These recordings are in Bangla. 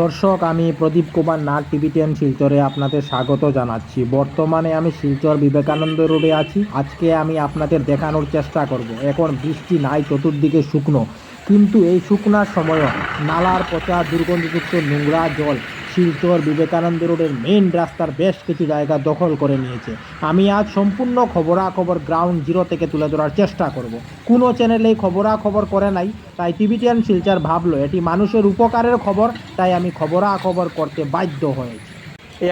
দর্শক, আমি প্রদীপ কুমার নাগ টিভি টেন শিলচরে আপনাদের স্বাগত জানাচ্ছি। বর্তমানে আমি শিলচর বিবেকানন্দ রোডে আছি। আজকে আমি আপনাদের দেখানোর চেষ্টা করব। এখন বৃষ্টি নাই, চতুর্দিকে শুকনো। কিন্তু এই শুকনার সময়ও নালার পচা, দুর্গন্ধযুক্ত নোংরা জল শিলচর বিবেকানন্দ রোডের মেন রাস্তার বেশ কিছু জায়গা দখল করে নিয়েছে। আমি আজ সম্পূর্ণ খবরাখবর গ্রাউন্ড জিরো থেকে তুলে ধরার চেষ্টা করব। কোনো চ্যানেলেই খবরাখবর করে নাই, তাই টিভি টেন শিলচর ভাবলো, এটি মানুষের উপকারের খবর, তাই আমি খবরাখবর করতে বাধ্য হয়েছি।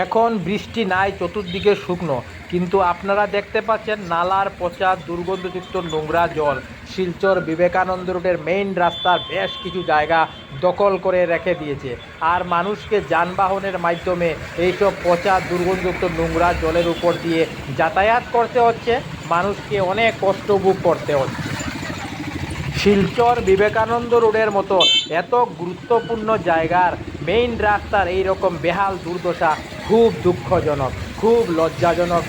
এখন বৃষ্টি নাই, চতুর্দিকে শুকনো, কিন্তু আপনারা দেখতে পাচ্ছেন নালার পচা, দুর্গন্ধযুক্ত নোংরা জল। শিলচর বিবেকানন্দ রোডের মেইন রাস্তার বেশ কিছু জায়গা দখল করে রেখে দিয়েছে। আর মানুষকে যানবাহনের মাধ্যমে এইসব পচা, দুর্গন্ধযুক্ত নোংরা জলের উপর দিয়ে যাতায়াত করতে হচ্ছে। মানুষকে অনেক কষ্ট ভোগ করতে হচ্ছে। শিলচর বিবেকানন্দ রোডের মতো এত গুরুত্বপূর্ণ জায়গার মেইন রাস্তার এই রকম বেহাল দুর্দশা খুব দুঃখজনক, খুব লজ্জাজনক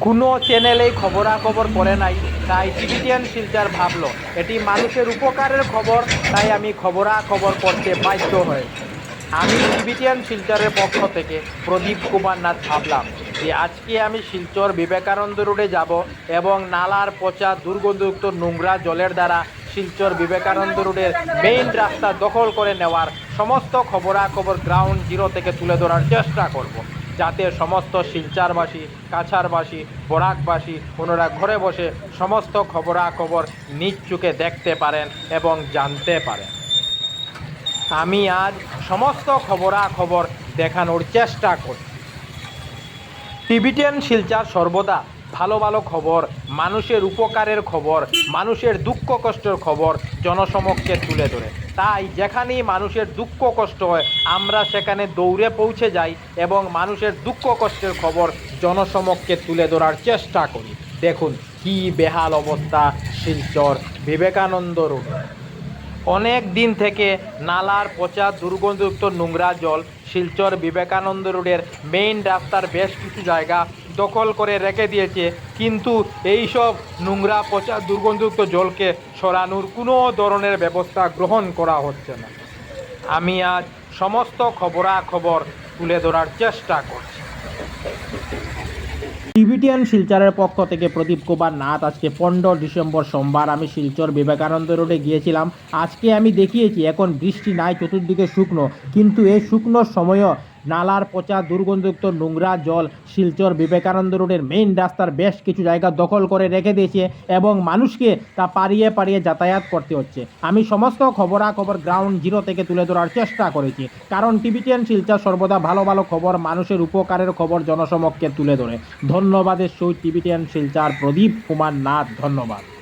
কোনো চ্যানেলেই খবরাখবর করে নাই। তাই টিভিটিয়ান শিলচর ভাবলো, এটি মানুষের উপকারের খবর, তাই আমি খবরাখবর করতে বাধ্য হয়েছি আমি টিভিটিয়ান শিলচরের পক্ষ থেকে প্রদীপ কুমার নাথ ভাবলাম যে আজকে আমি শিলচর বিবেকানন্দ রোডে যাব এবং নালার পচা দুর্গন্ধযুক্ত নোংরা জলের দ্বারা শিলচর বিবেকানন্দ রোডের মেইন রাস্তা দখল করে নেওয়ার সমস্ত খবরাখবর গ্রাউন্ড জিরো থেকে তুলে ধরার চেষ্টা করব। যাতে সমস্ত শিলচারবাসী কাছারবাসী বরাকবাসী ওনারা ঘরে বসে সমস্ত খবরাখবর নিজ চোখে দেখতে পারেন এবং জানতে পারেন। আমি আজ সমস্ত খবরাখবর দেখানোর চেষ্টা করছি। টিভিটেন শিলচার সর্বদা ভালো ভালো খবর, মানুষের উপকারের খবর, মানুষের দুঃখ কষ্টের খবর জনসমক্ষে তুলে ধরে। তাই যেখানেই মানুষের দুঃখ কষ্ট হয়, আমরা সেখানে দৌড়ে পৌঁছে যাই এবং মানুষের দুঃখ কষ্টের খবর জনসমক্ষে তুলে ধরার চেষ্টা করি। দেখুন কি বেহাল অবস্থা শিলচর বিবেকানন্দ রোডে। অনেক দিন থেকে নালার পচা দুর্গন্ধযুক্ত নোংরা জল শিলচর বিবেকানন্দ রোডের মেইন রাস্তার বেশ কিছু জায়গা দখল করে রেখে দিয়েছে। কিন্তু এই সব নোংরা পচা দুর্গন্ধযুক্ত জলকে সরানোর কোনো ধরনের ব্যবস্থা গ্রহণ করা হচ্ছে না। আমি আজ সমস্ত খবরাখবর তুলে ধরার চেষ্টা করছি। টিভিটিয়ান শিলচরের পক্ষ থেকে প্রদীপ কুমার নাথ, আজকে পনেরো ডিসেম্বর সোমবার আমি শিলচর বিবেকানন্দ রোডে গিয়েছিলাম। আজকে আমি দেখিয়েছি, এখন বৃষ্টি নাই, চতুর্দিকে শুকনো। কিন্তু এই শুকনোর সময়ও নালার পচা, দুর্গন্ধযুক্ত নোংরা জল, শিলচর বিবেকানন্দ রোডের মেইন রাস্তার বেশ কিছু জায়গা দখল করে রেখে দিয়েছে এবং মানুষকে তা পারিয়ে পারিয়ে যাতায়াত করতে হচ্ছে। আমি সমস্ত খবরাখবর গ্রাউন্ড জিরো থেকে তুলে ধরার চেষ্টা করেছি, কারণ টিভিটিয়ান শিলচর সর্বদা ভালো ভালো খবর, মানুষের উপকারের খবর জনসমক্ষে তুলে ধরে। ধন্যবাদের সহিত টিভিটিয়ান শিলচর প্রদীপ কুমার নাথ, ধন্যবাদ।